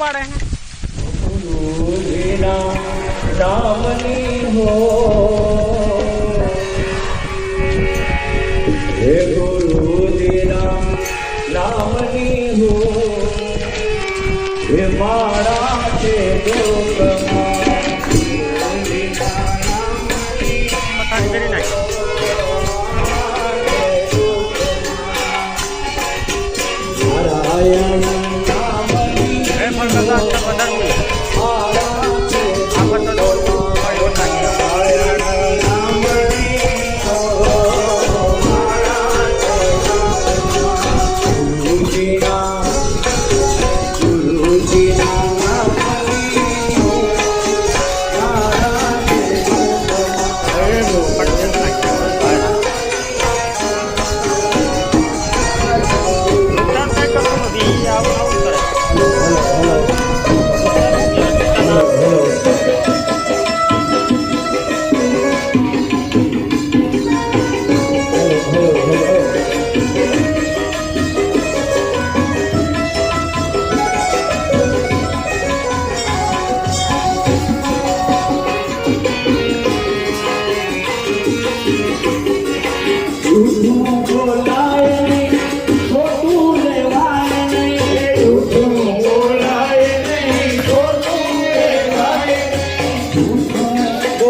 પાડે હો. હે ગુરુજીના નામની હો. હે મારા છે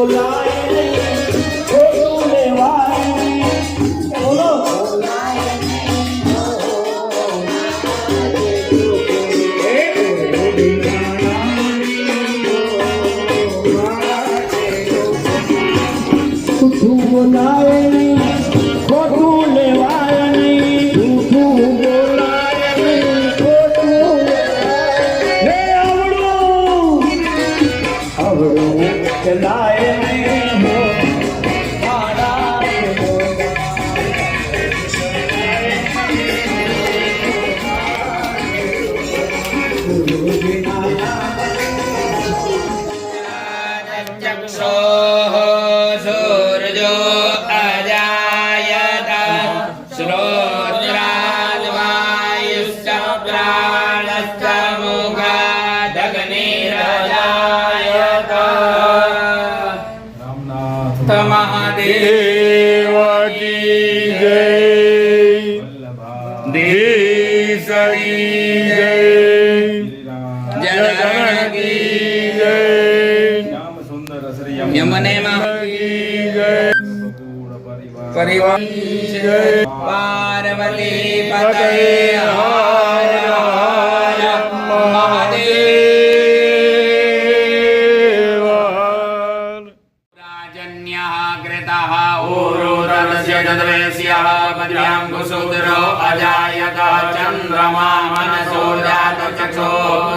life. નાથ મહાદેવજી જય દેશરી જય જનગી જય યમને મહાગી જય પરિવાર જય પાર્વતી પતે હર હર મહાદેવ चन्द्रस्यः पद्याङ्कुशूद्रो अजायत चन्द्रमा मनसो जातचक्षो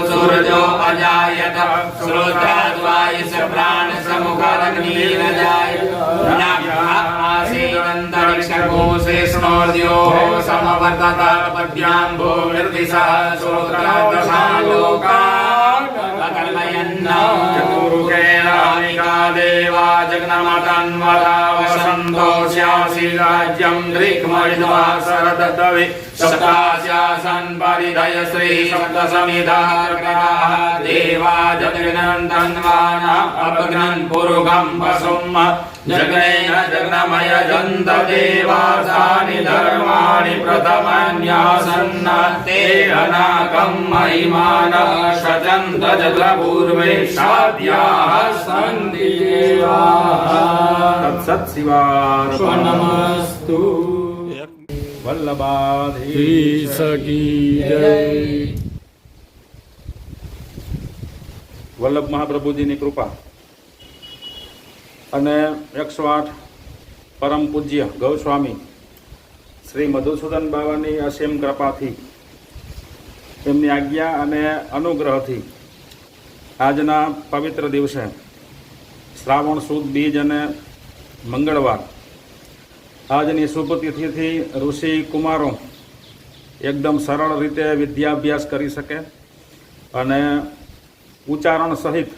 सूर्यो अजायत श्रोत्राद्वायुष प्राणसमुखरग्निरजायन्तरिक्षकोशे स्नोर्यो समवर्तत पद्याम्बो निर्दिशः श्रोत्रादशालोका अकल्पयन्न ऋषिका देवा जगन्मतन्वरा राज्यम् ऋक्मणिवा सरदतवि सप्तास्यासन् परिधय श्री देवा जगन्नन्दन्वाना पुरुगम् वसुम् जगनेन जगन्मय जन्त देवासानि धर्माणि प्रथमन्यासन्न ते अनाकम् महिमान शजन्त जगपूर्वे साध्याः सन् देवाः। તત્સત શિવાર્પણમસ્તુ નમસ્તુ જય વલ્લભ મહાપ્રભુજીની કૃપા અને એકસો આઠ પરમ પૂજ્ય ગૌસ્વામી શ્રી મધુસૂદન બાવાની અસીમ કૃપાથી એમની આજ્ઞા અને અનુગ્રહથી આજના પવિત્ર દિવસે શ્રાવણ સુદ, બીજ અને મંગળવાર. આજની શુભ તિથિથી ઋષિ કુમારો એકદમ સરળ રીતે વિદ્યાભ્યાસ કરી શકે અને ઉચ્ચારણ સહિત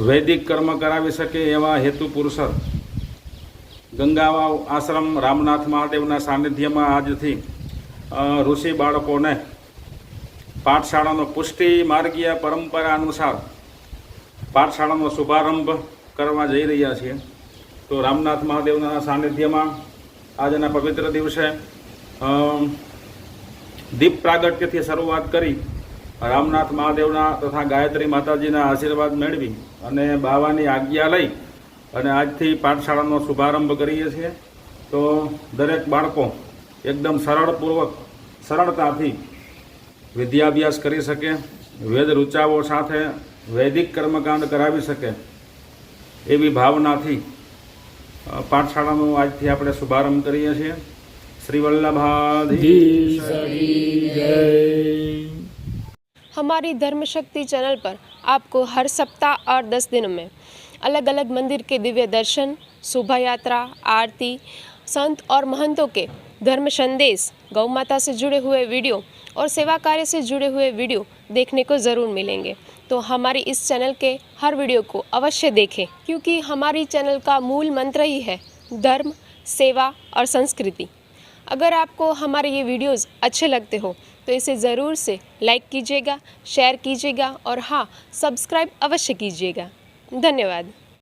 વૈદિક કર્મ કરાવી શકે એવા હેતુ પુરુષર. ગંગાવા આશ્રમ રામનાથ મહાદેવના સાનિધ્યમાં આજથી ઋષિ બાળકોને પાઠશાળાનો પુષ્ટિ માર્ગીય પરંપરા અનુસાર પાઠશાળાનો શુભારંભ કરવા જઈ રહ્યા છીએ. તો રામનાથ મહાદેવના સાનિધ્યમાં આજના પવિત્ર દિવસે દીપ પ્રાગટ્યથી શરૂઆત કરી રામનાથ મહાદેવના તથા ગાયત્રી માતાજીના આશીર્વાદ મેળવી અને બાવાની આજ્ઞા લઈ અને આજથી પાઠશાળાનો શુભારંભ કરીએ છીએ. તો દરેક બાળકો એકદમ સરળપૂર્વક સરળતાથી વિદ્યાભ્યાસ કરી શકે, વેદ રૂચાઓ સાથે વૈદિક કર્મકાંડ કરાવી શકે એવી ભાવનાથી અ, પાઠશાળાનો આજથી આપણે શુભારંભ કરીએ છીએ શ્રી વલ્લભાધી हमारी धर्म शक्ति चैनल पर आपको हर सप्ताह और दस दिन में अलग अलग मंदिर के दिव्य दर्शन शोभा यात्रा आरती संत और महंतों के धर्म संदेश गौ माता से जुड़े हुए वीडियो और सेवा कार्य से जुड़े हुए वीडियो देखने को ज़रूर मिलेंगे। तो हमारी इस चैनल के हर वीडियो को अवश्य देखें, क्योंकि हमारी चैनल का मूल मंत्र ही है, धर्म, सेवा और संस्कृति। अगर आपको हमारे ये वीडियोस अच्छे लगते हो तो इसे ज़रूर से लाइक कीजिएगा, शेयर कीजिएगा और हाँ सब्सक्राइब अवश्य कीजिएगा। धन्यवाद।